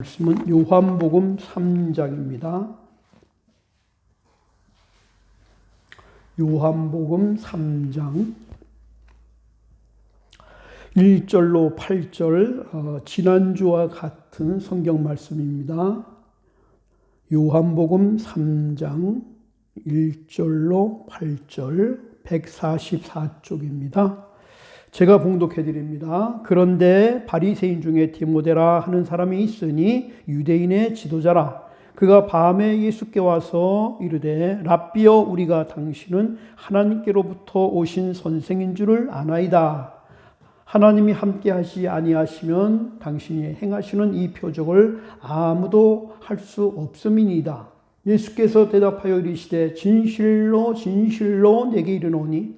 말씀은 요한복음 3장입니다. 요한복음 3장 1절로 8절 어, 지난주와 같은 성경 말씀입니다. 요한복음 3장 1절로 8절 144쪽입니다. 제가 봉독해 드립니다. 그런데 바리새인 중에 디모데라 하는 사람이 있으니 유대인의 지도자라 그가 밤에 예수께 와서 이르되 랍비여 우리가 당신은 하나님께로부터 오신 선생인 줄을 아나이다. 하나님이 함께 하시 아니하시면 당신이 행하시는 이 표적을 아무도 할 수 없음이니이다. 예수께서 대답하여 이르시되 진실로 진실로 내게 이르노니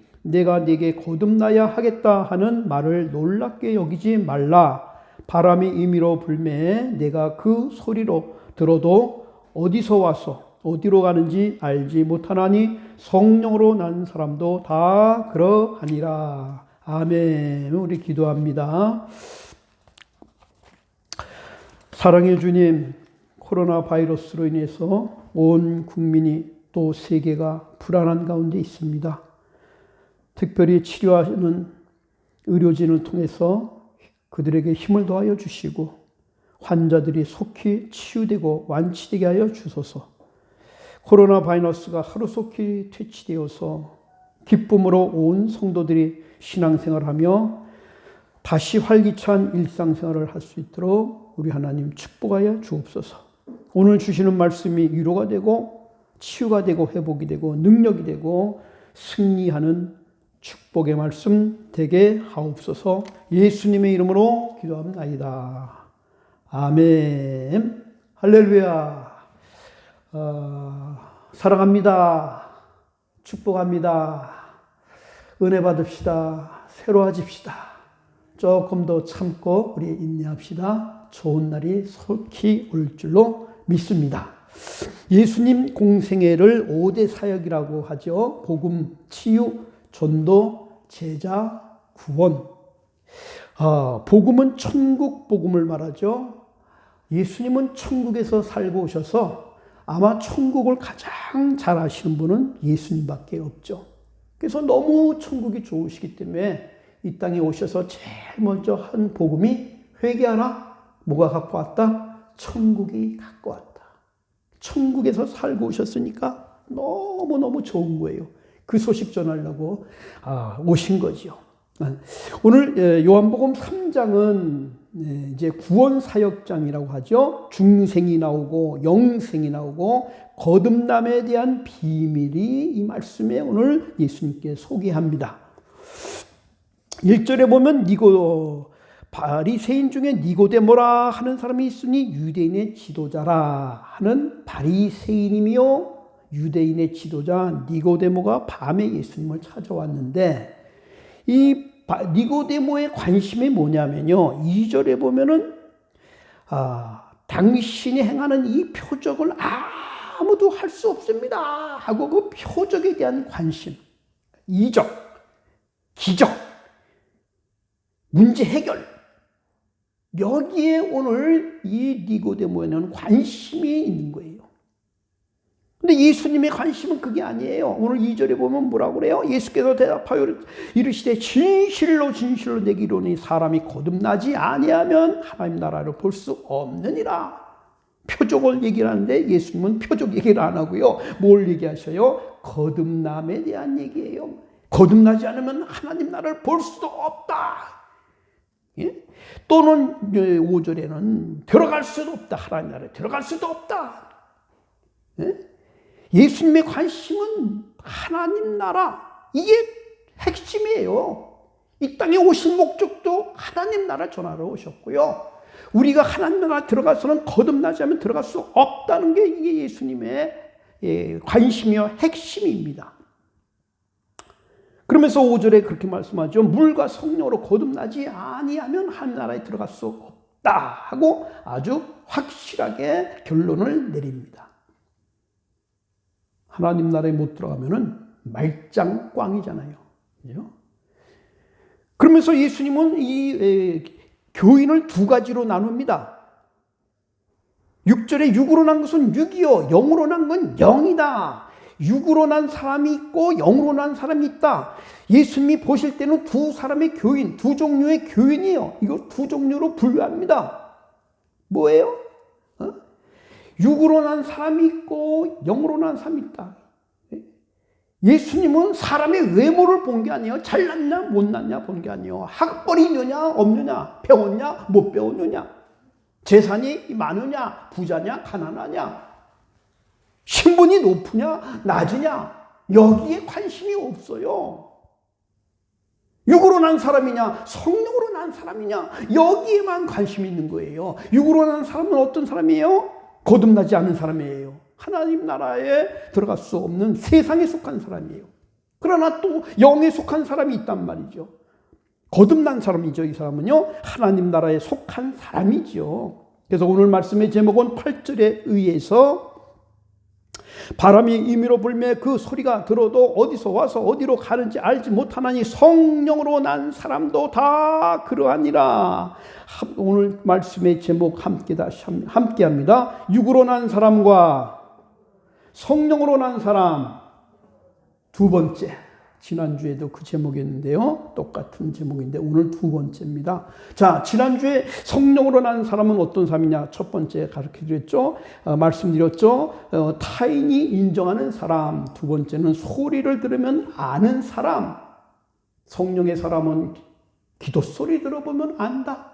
내가 네게 거듭나야 하겠다 하는 말을 놀랍게 여기지 말라. 바람이 임의로 불매 내가 그 소리로 들어도 어디서 와서 어디로 가는지 알지 못하나니 성령으로 난 사람도 다 그러하니라. 아멘. 우리 기도합니다. 사랑의 주님, 코로나 바이러스로 인해서 온 국민이 또 세계가 불안한 가운데 있습니다. 특별히 치료하는 의료진을 통해서 그들에게 힘을 더하여 주시고 환자들이 속히 치유되고 완치되게 하여 주소서. 코로나 바이러스가 하루속히 퇴치되어서 기쁨으로 온 성도들이 신앙생활하며 다시 활기찬 일상생활을 할 수 있도록 우리 하나님 축복하여 주옵소서. 오늘 주시는 말씀이 위로가 되고 치유가 되고 회복이 되고 능력이 되고 승리하는 축복의 말씀 되게 하옵소서 예수님의 이름으로 기도합니다. 아멘. 할렐루야. 어, 사랑합니다. 축복합니다. 은혜 받읍시다. 새로워집시다. 조금 더 참고 우리 인내합시다. 좋은 날이 속히 올 줄로 믿습니다. 예수님 공생애를 5대 사역이라고 하죠. 복음, 치유, 전도, 제자, 구원. 아, 복음은 천국 복음을 말하죠. 예수님은 천국에서 살고 오셔서 아마 천국을 가장 잘 아시는 분은 예수님밖에 없죠. 그래서 너무 천국이 좋으시기 때문에 이 땅에 오셔서 제일 먼저 한 복음이 회개하라. 뭐가 갖고 왔다? 천국이 갖고 왔다. 천국에서 살고 오셨으니까 너무너무 좋은 거예요. 그 소식 전하려고 아, 오신 거지요. 오늘 요한복음 3장은 이제 구원 사역장이라고 하죠. 중생이 나오고 영생이 나오고 거듭남에 대한 비밀이 이 말씀에 오늘 예수님께 소개합니다. 1절에 보면 니고 바리새인 중에 니고데모라 하는 사람이 있으니 유대인의 지도자라 하는 바리새인이며 유대인의 지도자 니고데모가 밤에 예수님을 찾아왔는데 이 니고데모의 관심이 뭐냐면요. 2절에 보면은 아, 당신이 행하는 이 표적을 아무도 할 수 없습니다. 하고 그 표적에 대한 관심, 이적, 기적, 문제 해결. 여기에 오늘 이 니고데모에는 관심이 있는 거예요. 근데 예수님의 관심은 그게 아니에요. 오늘 2절에 보면 뭐라고 그래요? 예수께서 대답하여 이르시되 진실로 진실로 내게 이르니 사람이 거듭나지 아니하면 하나님 나라를 볼 수 없느니라. 표적을 얘기하는데 예수님은 표적 얘기를 안 하고요. 뭘 얘기하셔요? 거듭남에 대한 얘기예요. 거듭나지 않으면 하나님 나라를 볼 수도 없다. 예? 또는 5절에는 들어갈 수도 없다. 하나님 나라에 들어갈 수도 없다. 예? 예수님의 관심은 하나님 나라. 이게 핵심이에요. 이 땅에 오신 목적도 하나님 나라 전하러 오셨고요. 우리가 하나님 나라 들어가서는 거듭나지 않으면 들어갈 수 없다는 게 이게 예수님의 예, 관심이요 핵심입니다. 그러면서 5절에 그렇게 말씀하죠. 물과 성령으로 거듭나지 아니하면 하나님 나라에 들어갈 수 없다 하고 아주 확실하게 결론을 내립니다. 하나님 나라에 못 들어가면은 말짱 꽝이잖아요. 그죠? 그러면서 예수님은 이 에, 교인을 두 가지로 나눕니다. 6절에 육으로 난 것은 육이요, 영으로 난건 영이다. 육으로 난 사람이 있고 영으로 난 사람이 있다. 예수님이 보실 때는 두 사람의 교인, 두 종류의 교인이에요. 이거 두 종류로 분류합니다. 뭐예요? 어? 육으로 난 사람이 있고 영으로 난 사람이 있다. 예수님은 사람의 외모를 본 게 아니에요. 잘났냐, 못났냐 본 게 아니에요. 학벌이 있느냐, 없느냐, 배웠냐, 못 배웠느냐, 재산이 많으냐, 부자냐, 가난하냐, 신분이 높으냐, 낮으냐, 여기에 관심이 없어요. 육으로 난 사람이냐, 성령으로 난 사람이냐, 여기에만 관심이 있는 거예요. 육으로 난 사람은 어떤 사람이에요? 거듭나지 않은 사람이에요. 하나님 나라에 들어갈 수 없는 세상에 속한 사람이에요. 그러나 또 영에 속한 사람이 있단 말이죠. 거듭난 사람이죠. 이 사람은요. 하나님 나라에 속한 사람이죠. 그래서 오늘 말씀의 제목은 8절에 의해서 바람이 임의로 불매 그 소리가 들어도 어디서 와서 어디로 가는지 알지 못하나니 성령으로 난 사람도 다 그러하니라. 오늘 말씀의 제목 함께 다시 함께 합니다. 육으로 난 사람과 성령으로 난 사람 두 번째 지난주에도 그 제목이었는데요. 똑같은 제목인데 오늘 두 번째입니다. 자, 지난주에 성령으로 난 사람은 어떤 사람이냐? 첫 번째 가르쳐 드렸죠. 어, 말씀드렸죠. 어, 타인이 인정하는 사람. 두 번째는 소리를 들으면 아는 사람. 성령의 사람은 기도 소리 들어보면 안다.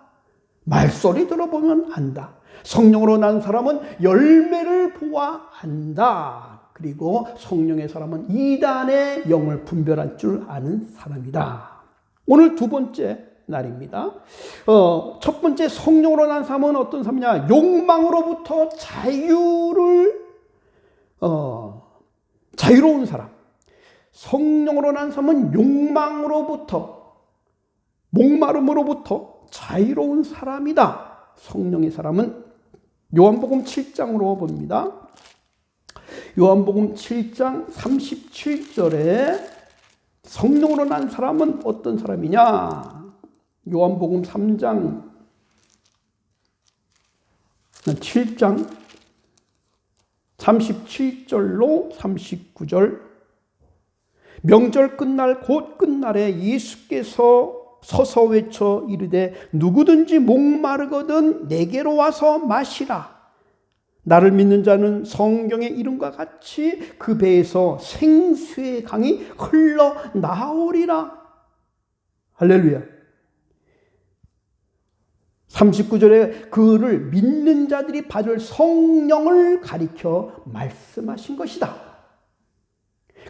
말소리 들어보면 안다. 성령으로 난 사람은 열매를 보아 안다. 그리고 성령의 사람은 이단의 영을 분별할 줄 아는 사람이다. 오늘 두 번째 날입니다. 어, 첫 번째 성령으로 난 사람은 어떤 사람이냐? 욕망으로부터 자유를 어, 자유로운 사람. 성령으로 난 사람은 욕망으로부터 목마름으로부터 자유로운 사람이다. 성령의 사람은 요한복음 7장으로 봅니다. 요한복음 7장 37절에 성령으로 난 사람은 어떤 사람이냐? 요한복음 3장 7장 37절로 39절 명절 끝날 곧 끝날에 예수께서 서서 외쳐 이르되 누구든지 목마르거든 내게로 와서 마시라 나를 믿는 자는 성경의 이름과 같이 그 배에서 생수의 강이 흘러 나오리라. 할렐루야. 39절에 그를 믿는 자들이 받을 성령을 가리켜 말씀하신 것이다.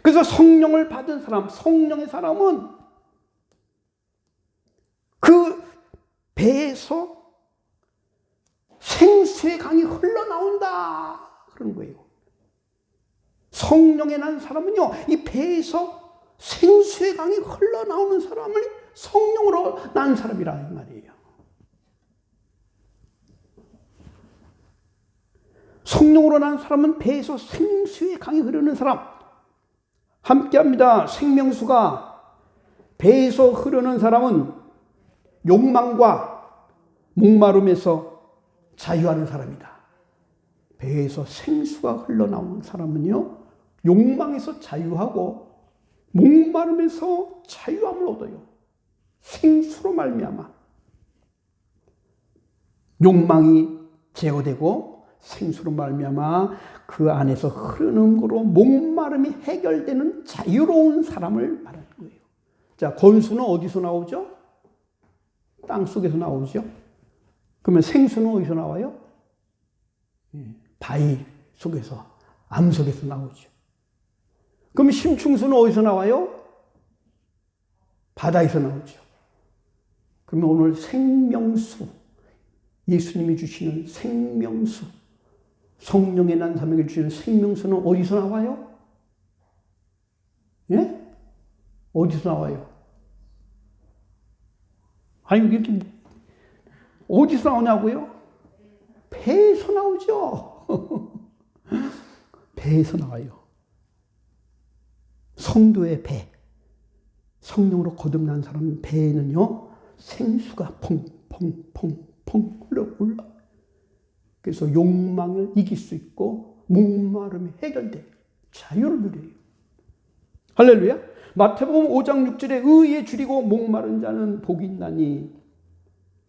그래서 성령을 받은 사람, 성령의 사람은 그 배에서 생수의 강이 흘러나온다. 그런 거예요. 성령에 난 사람은요, 이 배에서 생수의 강이 흘러나오는 사람을 성령으로 난 사람이라는 말이에요. 성령으로 난 사람은 배에서 생수의 강이 흐르는 사람. 함께 합니다. 생명수가 배에서 흐르는 사람은 욕망과 목마름에서 자유하는 사람이다. 배에서 생수가 흘러나오는 사람은요, 욕망에서 자유하고 목마름에서 자유함을 얻어요. 생수로 말미암아 욕망이 제어되고 생수로 말미암아 그 안에서 흐르는 거로 목마름이 해결되는 자유로운 사람을 말하는 거예요. 자, 건수는 어디서 나오죠? 땅 속에서 나오죠. 그러면 생수는 어디서 나와요? 예, 바위 속에서, 암 속에서 나오죠. 그럼 심충수는 어디서 나와요? 바다에서 나오죠. 그러면 오늘 생명수, 예수님이 주시는 생명수, 성령의 난 사명을 주시는 생명수는 어디서 나와요? 예? 어디서 나와요? 아니, 이게 어디서 나오냐고요? 배에서 나오죠. 배에서 나와요. 성도의 배. 성령으로 거듭난 사람 배에는요, 생수가 퐁퐁퐁퐁 흘러 올라. 그래서 욕망을 이길 수 있고, 목마름이 해결돼. 자유를 누려요. 할렐루야. 마태복음 5장 6절에 의에 줄이고 목마른 자는 복이 있나니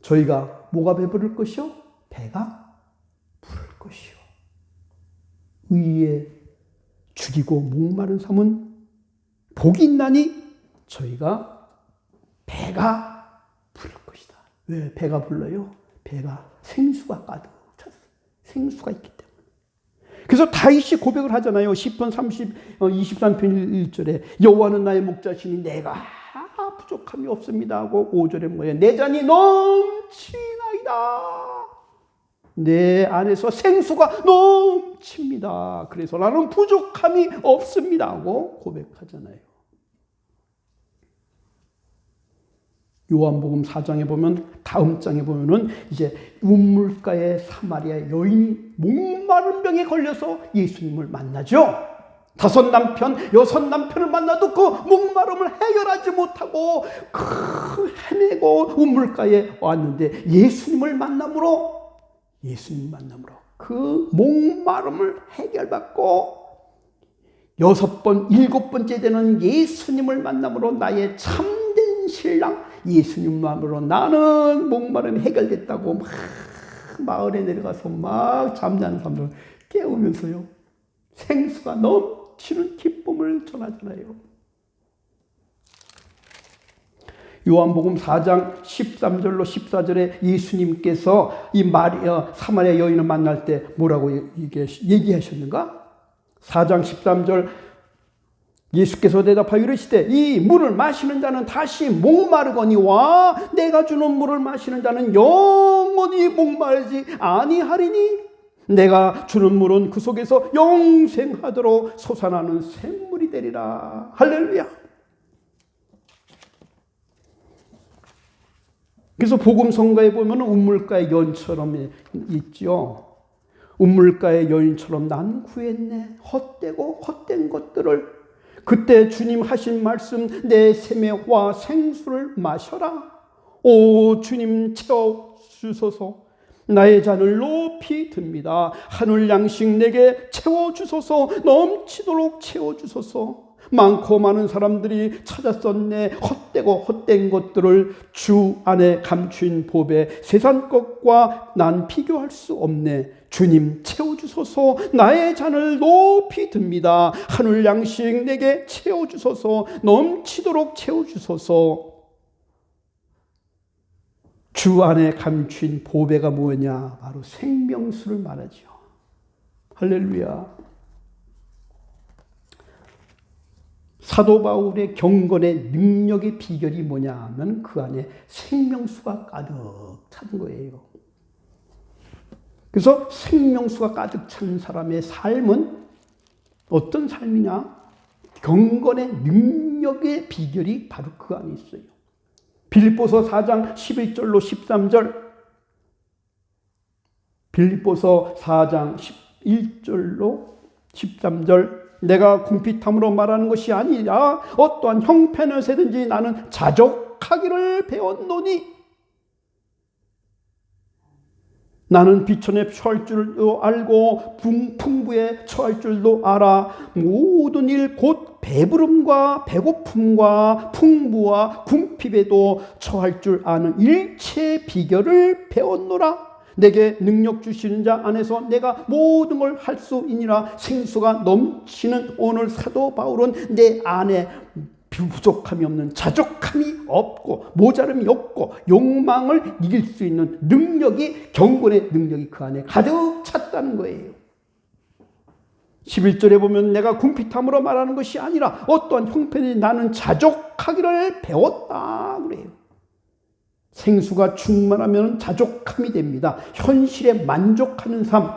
저희가 뭐가 배부를 것이요? 배가 부를 것이요. 의에 죽이고 목마른 삶은 복이 있나니 저희가 배가 부를 것이다. 왜 배가 불러요? 배가 생수가 가득 찼어. 생수가 있기 때문에. 그래서 다윗이 고백을 하잖아요. 10편 30, 23편 1절에 여호와는 나의 목자시니 내가 부족함이 없습니다 하고 5절에 뭐예요? 내 잔이 넘치나이다. 내 안에서 생수가 넘칩니다. 그래서 나는 부족함이 없습니다 하고 고백하잖아요. 요한복음 4장에 보면 다음 장에 보면은 이제 우물가의 사마리아 여인이 목마른 병에 걸려서 예수님을 만나죠. 다섯 남편, 여섯 남편을 만나도 그 목마름을 해결하지 못하고 그 헤매고 우물가에 왔는데 예수님을 만남으로 예수님 만남으로 그 목마름을 해결받고 여섯 번, 일곱 번째 되는 예수님을 만남으로 나의 참된 신랑 예수님 마음으로 나는 목마름이 해결됐다고 막 마을에 내려가서 막 잠자는 사람들 깨우면서요. 생수가 넘 치는 기쁨을 전하잖아요. 요한복음 4장 13절로 14절에 예수님께서 이 마리아 사마리아 여인을 만날 때 뭐라고 얘기하셨는가? 4장 13절 예수께서 대답하여 이르시되 이 물을 마시는 자는 다시 목마르거니와 내가 주는 물을 마시는 자는 영원히 목마르지 아니하리니 내가 주는 물은 그 속에서 영생하도록 솟아나는 샘물이 되리라. 할렐루야. 그래서 복음 성가에 보면 우물가의 연처럼 있죠 우물가의 여인처럼 난 구했네. 헛되고 헛된 것들을. 그때 주님 하신 말씀 내 세매와 생수를 마셔라. 오 주님 채워 주소서. 나의 잔을 높이 듭니다. 하늘 양식 내게 채워 주소서. 넘치도록 채워 주소서. 많고 많은 사람들이 찾았었네. 헛되고 헛된 것들을 주 안에 감춘 법에 세상 것과 난 비교할 수 없네. 주님 채워주소서 나의 잔을 높이 듭니다. 하늘 양식 내게 채워주소서 넘치도록 채워주소서 주 안에 감춘 보배가 뭐냐? 바로 생명수를 말하죠. 할렐루야. 사도 바울의 경건의 능력의 비결이 뭐냐 하면 그 안에 생명수가 가득 찬 거예요. 그래서 생명수가 가득 찬 사람의 삶은 어떤 삶이냐? 경건의 능력의 비결이 바로 그 안에 있어요. 빌립보서 4장 11절로 13절. 빌립보서 4장 11절로 13절. 내가 궁핍함으로 말하는 것이 아니라 어떠한 형편을 세든지 나는 자족하기를 배웠노니. 나는 비천에 처할 줄도 알고 풍부에 처할 줄도 알아 모든 일 곧 배부름과 배고픔과 풍부와 궁핍에도 처할 줄 아는 일체 비결을 배웠노라 내게 능력 주시는 자 안에서 내가 모든 걸 할 수 있니라 생수가 넘치는 오늘 사도 바울은 내 안에 부족함이 없는 자족함이 없고 모자름이 없고 욕망을 이길 수 있는 능력이 경건의 능력이 그 안에 가득 찼다는 거예요. 11절에 보면 내가 궁핍함으로 말하는 것이 아니라 어떠한 형편이 나는 자족하기를 배웠다 그래요. 생수가 충만하면 자족함이 됩니다. 현실에 만족하는 삶.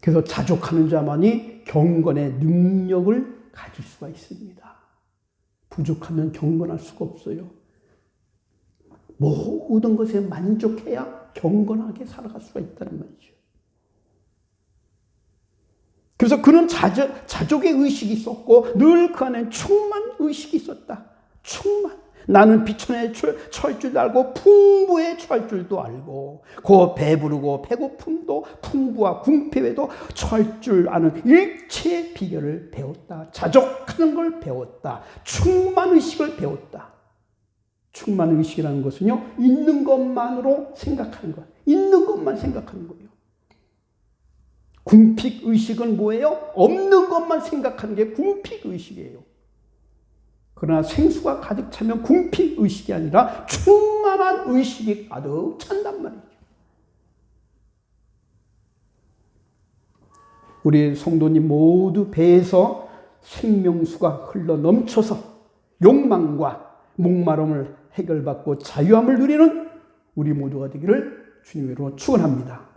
그래서 자족하는 자만이 경건의 능력을 가질 수가 있습니다. 부족하면 경건할 수가 없어요. 모든 것에 만족해야 경건하게 살아갈 수가 있다는 말이죠. 그래서 그는 자족, 자족의 의식이 있었고 늘 그 안에 충만 의식이 있었다. 충만. 나는 비천에 줄도 알고 풍부에 처할 줄도 알고 그 배부르고 배고픔도 풍부와 궁핍에도 처할 줄 아는 일체의 비결을 배웠다. 자족하는 걸 배웠다. 충만 의식을 배웠다. 충만 의식이라는 것은요, 있는 것만으로 생각하는 것. 있는 것만 생각하는 거예요. 궁핍 의식은 뭐예요? 없는 것만 생각하는 게 궁핍 의식이에요. 그러나 생수가 가득 차면 궁핍 의식이 아니라 충만한 의식이 가득 찬단 말이죠. 우리 성도님 모두 배에서 생명수가 흘러 넘쳐서 욕망과 목마름을 해결받고 자유함을 누리는 우리 모두가 되기를 주님으로 축원합니다.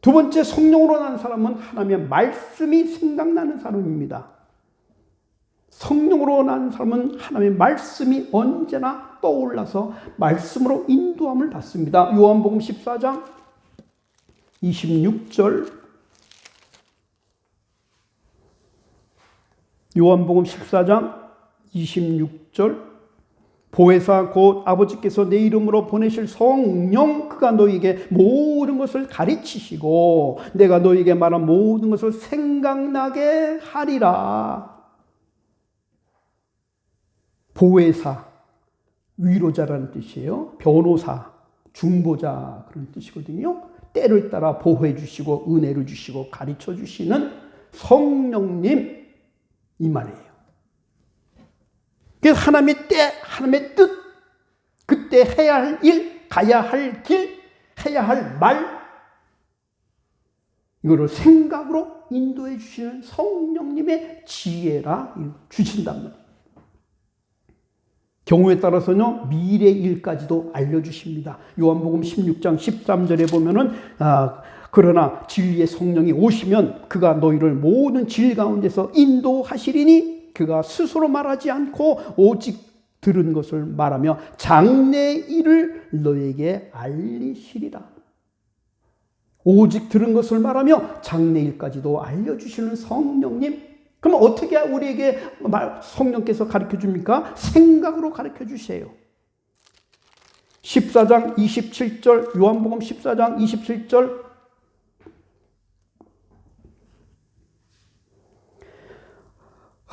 두 번째 성령으로 난 사람은 하나님의 말씀이 생각나는 사람입니다. 성령으로 난 사람은 하나님의 말씀이 언제나 떠올라서 말씀으로 인도함을 받습니다. 요한복음 14장 26절 요한복음 14장 26절 보혜사 곧 아버지께서 내 이름으로 보내실 성령 그가 너에게 모든 것을 가르치시고 내가 너에게 말한 모든 것을 생각나게 하리라. 보혜사 위로자라는 뜻이에요. 변호사, 중보자 그런 뜻이거든요. 때를 따라 보호해 주시고 은혜를 주시고 가르쳐 주시는 성령님 이 말이에요. 그래서 하나님의 때, 하나님의 뜻, 그때 해야 할 일, 가야 할 길, 해야 할 말, 이거를 생각으로 인도해 주시는 성령님의 지혜라 주신단 말이에요. 경우에 따라서는 미래 일까지도 알려주십니다. 요한복음 16장 13절에 보면은, 아, 그러나 진리의 성령이 오시면 그가 너희를 모든 질 가운데서 인도하시리니 그가 스스로 말하지 않고 오직 들은 것을 말하며 장래 일을 너에게 알리시리라. 오직 들은 것을 말하며 장래 일까지도 알려주시는 성령님. 그럼 어떻게 우리에게 성령께서 가르쳐 줍니까? 생각으로 가르쳐 주세요. 14장 27절, 요한복음 14장 27절,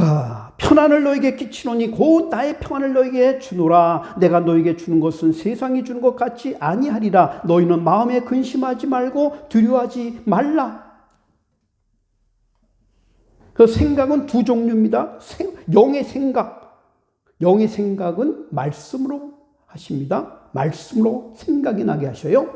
아, 편안을 너에게 끼치노니 곧 나의 평안을 너에게 주노라. 내가 너에게 주는 것은 세상이 주는 것 같지 아니하리라. 너희는 마음에 근심하지 말고 두려워하지 말라. 그 생각은 두 종류입니다. 영의 생각. 영의 생각은 말씀으로 하십니다. 말씀으로 생각이 나게 하셔요.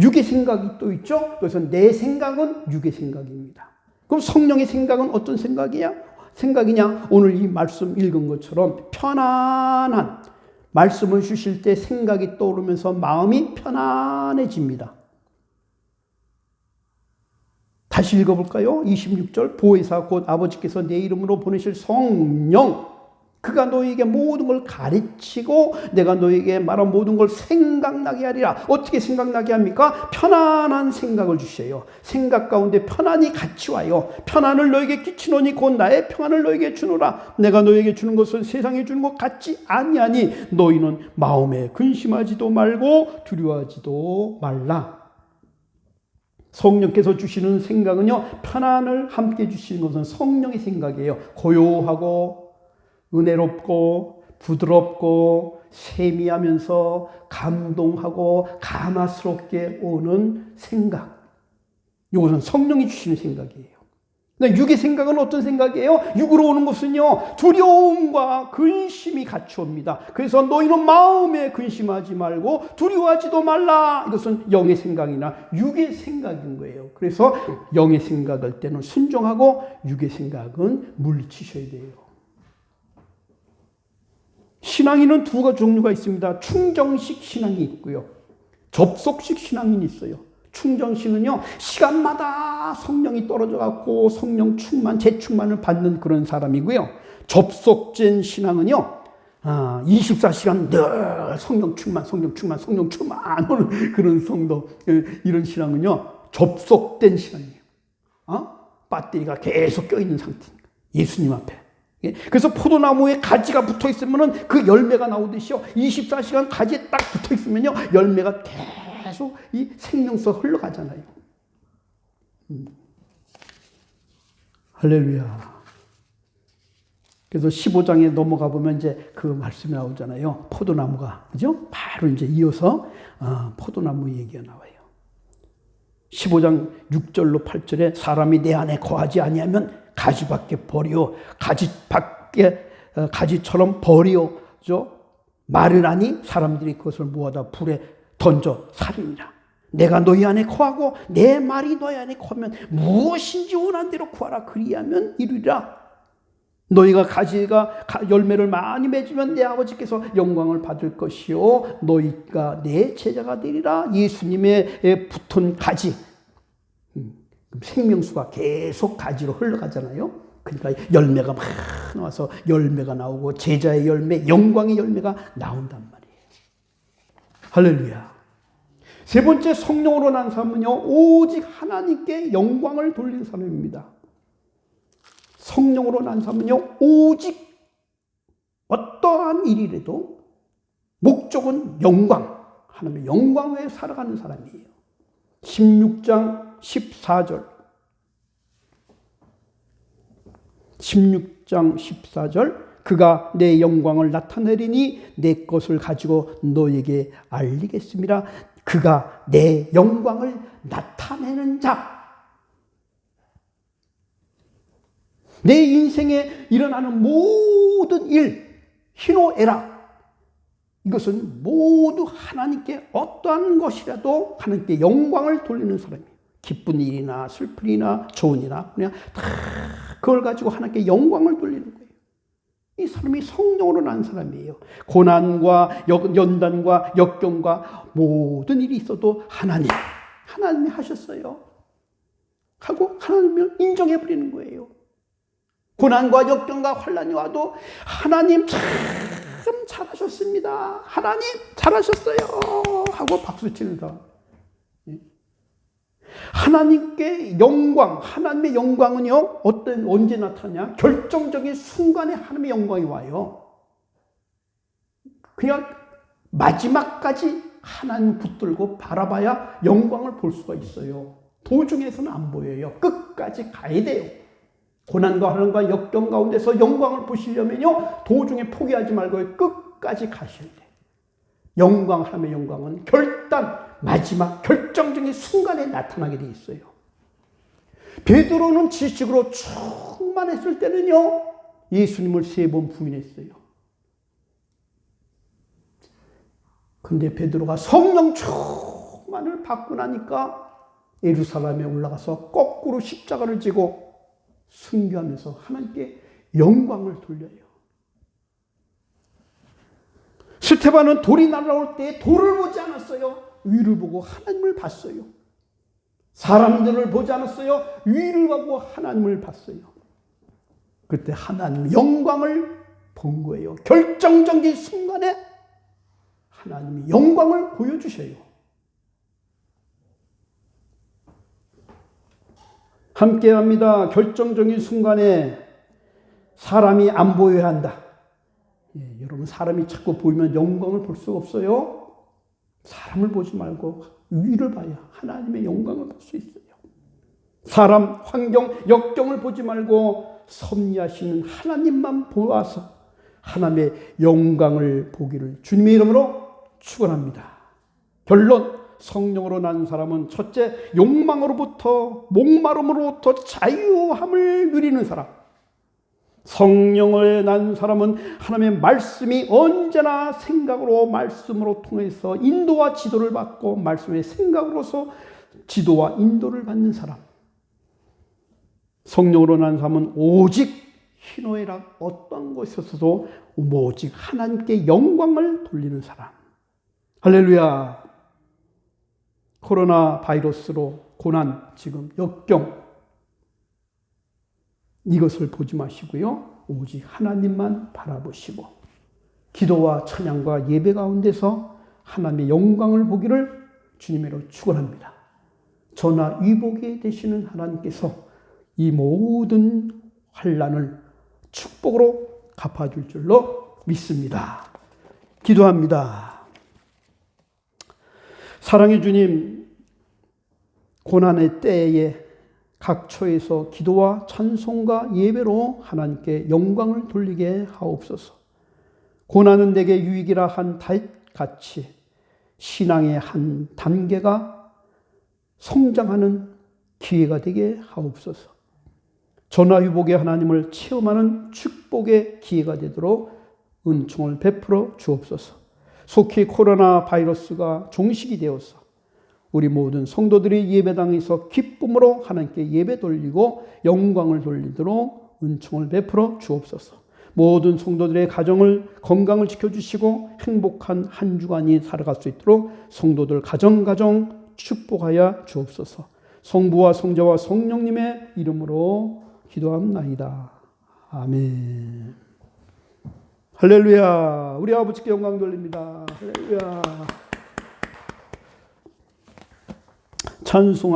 육의 생각이 또 있죠. 그래서 내 생각은 육의 생각입니다. 그럼 성령의 생각은 어떤 생각이야? 생각이냐? 오늘 이 말씀 읽은 것처럼 편안한 말씀을 주실 때 생각이 떠오르면서 마음이 편안해집니다. 다시 읽어볼까요? 26절 보혜사 곧 아버지께서 내 이름으로 보내실 성령 그가 너에게 모든 걸 가르치고 내가 너에게 말한 모든 걸 생각나게 하리라. 어떻게 생각나게 합니까? 편안한 생각을 주세요. 생각 가운데 편안이 같이 와요. 편안을 너에게 끼치노니 곧 나의 평안을 너에게 주노라. 내가 너에게 주는 것은 세상에 주는 것 같지 아니하니 너희는 마음에 근심하지도 말고 두려워하지도 말라. 성령께서 주시는 생각은요, 편안을 함께 주시는 것은 성령의 생각이에요. 고요하고 은혜롭고 부드럽고 세미하면서 감동하고 감화스럽게 오는 생각. 이것은 성령이 주시는 생각이에요. 육의 생각은 어떤 생각이에요? 육으로 오는 것은요, 두려움과 근심이 같이 옵니다. 그래서 너희는 마음에 근심하지 말고 두려워하지도 말라. 이것은 영의 생각이나 육의 생각인 거예요. 그래서 영의 생각할 때는 순종하고 육의 생각은 물리치셔야 돼요. 신앙인은 두 가지 종류가 있습니다. 충정식 신앙이 있고요. 접속식 신앙인이 있어요. 충정식은요, 시간마다 성령이 떨어져 갖고 성령 충만, 재충만을 받는 그런 사람이고요. 접속된 신앙은요, 아, 24시간 늘 성령 충만, 성령 충만, 성령 충만 하는 그런 성도, 예, 이런 신앙은요, 접속된 신앙이에요. 어? 배터리가 계속 껴있는 상태입니다. 예수님 앞에. 예, 그래서 포도나무에 가지가 붙어 있으면 그 열매가 나오듯이요. 24시간 가지에 딱 붙어 있으면요. 열매가 계속 이 생명서 흘러가잖아요. 음. 할렐루야. 그래서 15장에 넘어가 보면 이제 그 말씀이 나오잖아요. 포도나무가. 그죠? 바로 이제 이어서 아, 포도나무 얘기가 나와요. 15장 6절로 8절에 사람이 내 안에 거하지 아니하면 가지밖에 버려 가지밖에 어, 가지처럼 버려죠 말을 하니 사람들이 그것을 모아다 불에 던져 살이니라. 내가 너희 안에 거하고 내 말이 너희 안에 거하면 무엇인지 원한 대로 구하라. 그리하면 이루리라. 너희가 가지가 열매를 많이 맺으면 내 아버지께서 영광을 받을 것이요. 너희가 내 제자가 되리라. 예수님의 붙은 가지. 음, 생명수가 계속 가지로 흘러가잖아요. 그러니까 열매가 막 나와서 열매가 나오고 제자의 열매, 영광의 열매가 나온단 말이에요. 할렐루야. 세 번째 성령으로 난 사람은요, 오직 하나님께 영광을 돌리는 사람입니다. 성령으로 난 사람은요, 오직 어떠한 일이라도 목적은 영광, 하나님의 영광 외에 살아가는 사람이에요. 16장 14절. 16장 14절. 그가 내 영광을 나타내리니 내 것을 가지고 너에게 알리겠습니다. 그가 내 영광을 나타내는 자. 내 인생에 일어나는 모든 일, 희노애락, 이것은 모두 하나님께 어떠한 것이라도 하나님께 영광을 돌리는 사람이에요. 기쁜 일이나 슬픈 일이나 좋은 일이나 그냥 다 그걸 가지고 하나님께 영광을 돌리는 거예요. 이 사람이 성령으로 난 사람이에요. 고난과 연단과 역경과 모든 일이 있어도 하나님, 하나님이 하셨어요. 하고 하나님을 인정해 버리는 거예요. 고난과 역경과 환란이 와도 하나님 참 잘하셨습니다. 하나님 잘하셨어요. 하고 박수 치는 사람. 예. 하나님께 영광, 하나님의 영광은요, 어떤, 언제 나타나냐? 결정적인 순간에 하나님의 영광이 와요. 그냥 마지막까지 하나님 붙들고 바라봐야 영광을 볼 수가 있어요. 도중에서는 안 보여요. 끝까지 가야 돼요. 고난과 환난과 역경 가운데서 영광을 보시려면요 도중에 포기하지 말고 끝까지 가셔야 돼. 영광 하나님의 영광은 결단 마지막 결정적인 순간에 나타나게 돼 있어요. 베드로는 지식으로 충만했을 때는요 예수님을 세 번 부인했어요. 근데 베드로가 성령 충만을 받고 나니까 예루살렘에 올라가서 거꾸로 십자가를 지고 순교하면서 하나님께 영광을 돌려요. 스테반은 돌이 날아올 때 돌을 보지 않았어요. 위를 보고 하나님을 봤어요. 사람들을 보지 않았어요. 위를 보고 하나님을 봤어요. 그때 하나님 영광을 본 거예요. 결정적인 순간에 하나님이 영광을 보여주셔요. 함께 합니다. 결정적인 순간에 사람이 안 보여야 한다. 예, 여러분, 사람이 자꾸 보이면 영광을 볼 수가 없어요. 사람을 보지 말고 위를 봐야 하나님의 영광을 볼 수 있어요. 사람, 환경, 역경을 보지 말고 섭리하시는 하나님만 보아서 하나님의 영광을 보기를 주님의 이름으로 축원합니다. 결론 성령으로 난 사람은 첫째 욕망으로부터 목마름으로부터 자유함을 누리는 사람. 성령을 난 사람은 하나님의 말씀이 언제나 생각으로 말씀으로 통해서 인도와 지도를 받고 말씀의 생각으로서 지도와 인도를 받는 사람. 성령으로 난 사람은 오직 희노애락 어떤 곳에서도 오직 하나님께 영광을 돌리는 사람. 할렐루야. 코로나 바이러스로 고난, 지금 역경. 이것을 보지 마시고요. 오직 하나님만 바라보시고 기도와 찬양과 예배 가운데서 하나님의 영광을 보기를 주님으로 축원합니다. 저나 위복이 되시는 하나님께서 이 모든 환란을 축복으로 갚아줄 줄로 믿습니다. 기도합니다. 사랑의 주님, 고난의 때에 각 처에서 기도와 찬송과 예배로 하나님께 영광을 돌리게 하옵소서. 고난은 내게 유익이라 한 달같이 신앙의 한 단계가 성장하는 기회가 되게 하옵소서. 전화위복의 하나님을 체험하는 축복의 기회가 되도록 은총을 베풀어 주옵소서. 속히 코로나 바이러스가 종식이 되어서 우리 모든 성도들이 예배당에서 기쁨으로 하나님께 예배 돌리고 영광을 돌리도록 은총을 베풀어 주옵소서. 모든 성도들의 가정을 건강을 지켜주시고 행복한 한 주간이 살아갈 수 있도록 성도들 가정 가정 축복하여 주옵소서. 성부와 성자와 성령님의 이름으로 기도합나이다. 아멘. 할렐루야. 우리 아버지께 영광 돌립니다. 할렐루야. 찬송